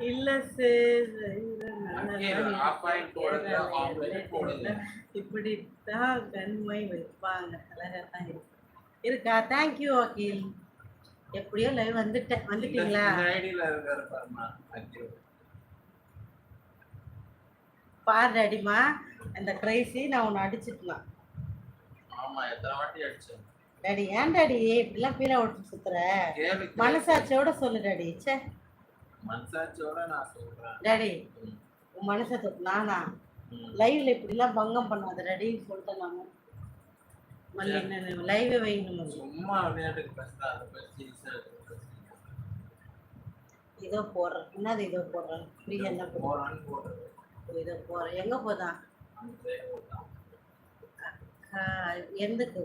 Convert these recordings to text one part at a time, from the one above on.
இல்ல இப்படித்தான் கண்மை வைப்பாங்க. அழகா தான் இருக்கு. இருக்கா? தேங்க்யூ வக்கீல். எப்படியோ லைவ் வந்துட்டேன் வந்துட்டீங்களா? பாரு அடிமா அந்த கிரைசி நான் உன்னை அடிச்சிட்டுலாம் ஆமா எத்தனை வாட்டி அடிச்சேன்? டாடி ஏன் டாடி இப்படிலாம் பீரா விட்டு சுத்துற? மனசாட்சியோட சொல்லு டாடி சொல்றேன் டாடி உன் மனசை நானா. லைவ்ல இப்படிலாம் பங்கம் பண்ணாத டாடின்னு சொல்லிட்டேன் நாம லைவே வைக்கணும் சும்மா இதோ போடுறேன் என்னது இதோ போடுறேன் ஃப்ரீ என்ன போடுறேன் போறான்னு போடுறது. இதோ போறேன் எங்க போதான். எந்துக்கு?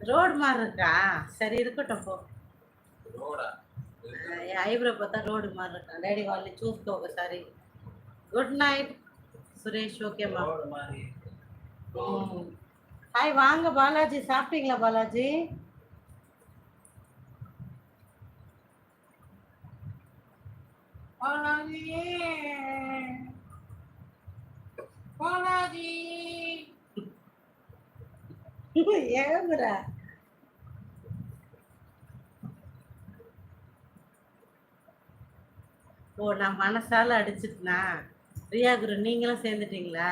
ரோடு மாதிரி இருக்கா? சரி இருக்கட்டும் போ. ரோடா என் ஐப்ரோ பார்த்தா ரோடு மாதிரி இருக்கா டேடி వాళ్ళు చూసుకో సారీ గుడ్ నైట్ சுரேஷ் ஓகேம்மா ரோடு மாதிரி ஹாய் வாங்க பாலாஜி சாப்பிட்டீங்களா பாலாஜி பாலாஜி பாலாஜி ஏங்குறா ஓ நான் மனசால அடிச்சிட்டனா? ரியா குரு நீங்களும் சேர்ந்துட்டீங்களா?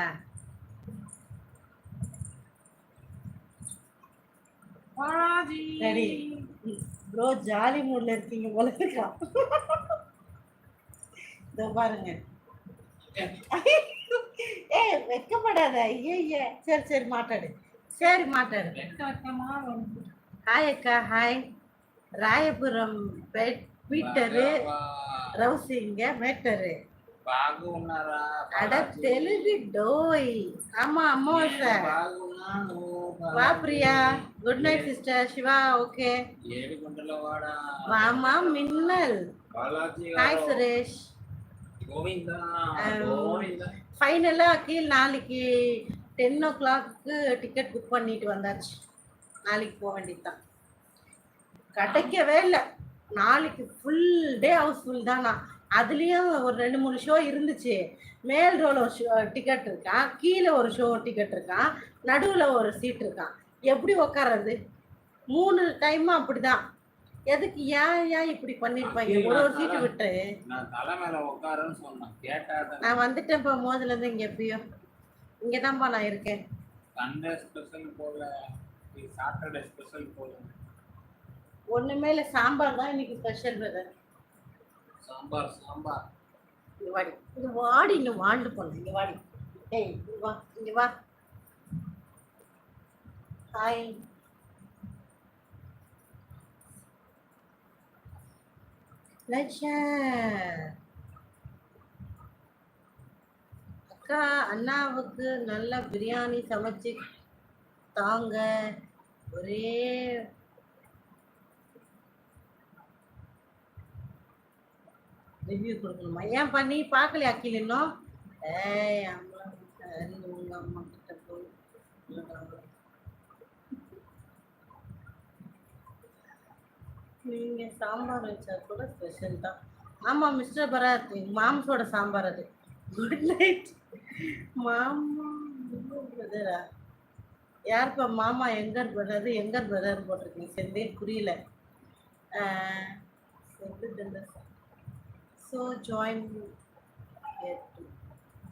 சரி. ப்ரோ ஜாலி மூட்ல இருக்கீங்க போல இருக்கா? இதோ பாருங்க. ஏய் வெக்கப்படாத. ஐயா சரி சரி மாட்டாடு. சரி மாட்டாடு. ஹாய் அக்கா. Hi Royapuram Peter. రౌసింగ మెట్టరు బాగున్నారా అడ తెలుగు డోయ్ అమ్మ అమ్మవాస బాగున్నాను వా Priya good night sister Shiva okay ఏడు గుంటల వాడ మా అమ్మ మిన్నల్ బాలాజీ హాయ్ గారు సురేష్ గోవింద Um, గోవింద ஃபைனலாக கீழ் நாளைக்கு ten o'clock ticket book பண்ணிட்டு வந்தாச்சு நாளைக்கு போக வேண்டியதுதான் கிடைக்கவே இல்லை நாளைக்கு ஃபுல் டே ஹவுஸ்ஃபுல் தான்? அதுலேயும் ஒரு ரெண்டு மூணு ஷோ இருந்துச்சு. மேல் ரோல ஒரு ஷோ டிக்கெட் இருக்கான். கீழே ஒரு ஷோ டிக்கெட் இருக்கான். நடுவில் ஒரு சீட் இருக்கான். எப்படி உக்காறது மூணு டைமும் அப்படிதான். எதுக்கு ஏன் ஏன் இப்படி பண்ணிருப்பாங்க? ஒரு ஒரு சீட்டு விட்டு. நான் வந்துட்டேன் இப்போ மோதுலேருந்து இங்கே எப்பயோ. இங்கே தான்ப்பா நான் இருக்கேன். சண்டே ஸ்பெஷல் போல சாட்டர்டே ஸ்பெஷல் போல ஒன்றுமே இல்லை சாம்பார் தான் இன்னைக்கு ஸ்பெஷல் பிரதர் சாம்பார் சாம்பார். இங்கே வாடி. இங்கே வாடி இங்கே வாண்டு போன. இங்கே வாடி. இங்க வா இங்கே வா. ஹாய் லட்சா அக்கா அண்ணாவுக்கு நல்ல பிரியாணி சமைச்சு தாங்க. ஒரே ரிவ்யூ கொடுக்கணுமா? ஏன் பண்ணி பார்க்கலையா அக்கில் இன்னும்? ஏய் உங்க அம்மா கிட்ட போய் நீங்க சாம்பார் வச்சா கூட ஸ்பெஷல் தான். ஆமா மிஸ்டர் பராத் மாம்ஸோட சாம்பார் அது. குட் நைட் மாமா பிரதரா யாருப்பா மாமா எங்கர் பிரதர் எங்கர் பிரதர் போட்டிருக்கீங்க. செந்தே புரியல. ஸோ ஜாயின்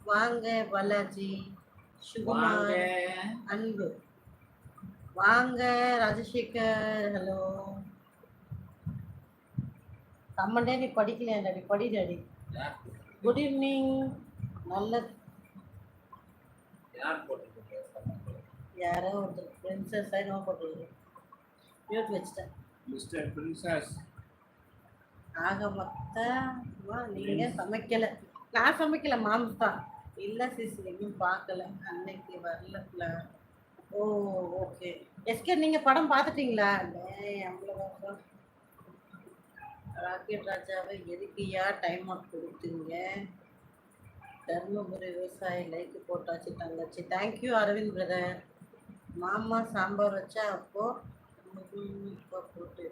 வாங்க பாலாஜி சுகுமார் அன்பு. வாங்க ராஜசேகர் ஹலோ கம்மண்டே நீ படிக்கலையா டாடி படி டாடி குட் ஈவினிங் நல்ல யார் ஒருத்தர் பிரின்சஸ் என்னவோ போட்டுருக்கு மியூட் வச்சுட்டேன். மிஸ்டர் பிரின்சஸ் ஆக மொத்தமா நீங்க சமைக்கல நான் சமைக்கல மாம்ஸ் தான் இல்ல சிஸ் எங்கேயும் பார்க்கல அன்னைக்கு வரல ஓ ஓகே எஸ்கே நீங்க படம் பார்த்துட்டீங்களா அவ்வளவுதான் ராக்கெட் ராஜாவை எதுக்குயா டைம் அவுட் கொடுத்தீங்க தர்மபுரி விவசாயி லைக் போட்டாச்சு தங்கச்சி தேங்க்யூ அரவிந்த் பிரதர் மாமா சாம்பார் வச்சா அப்போ போட்டு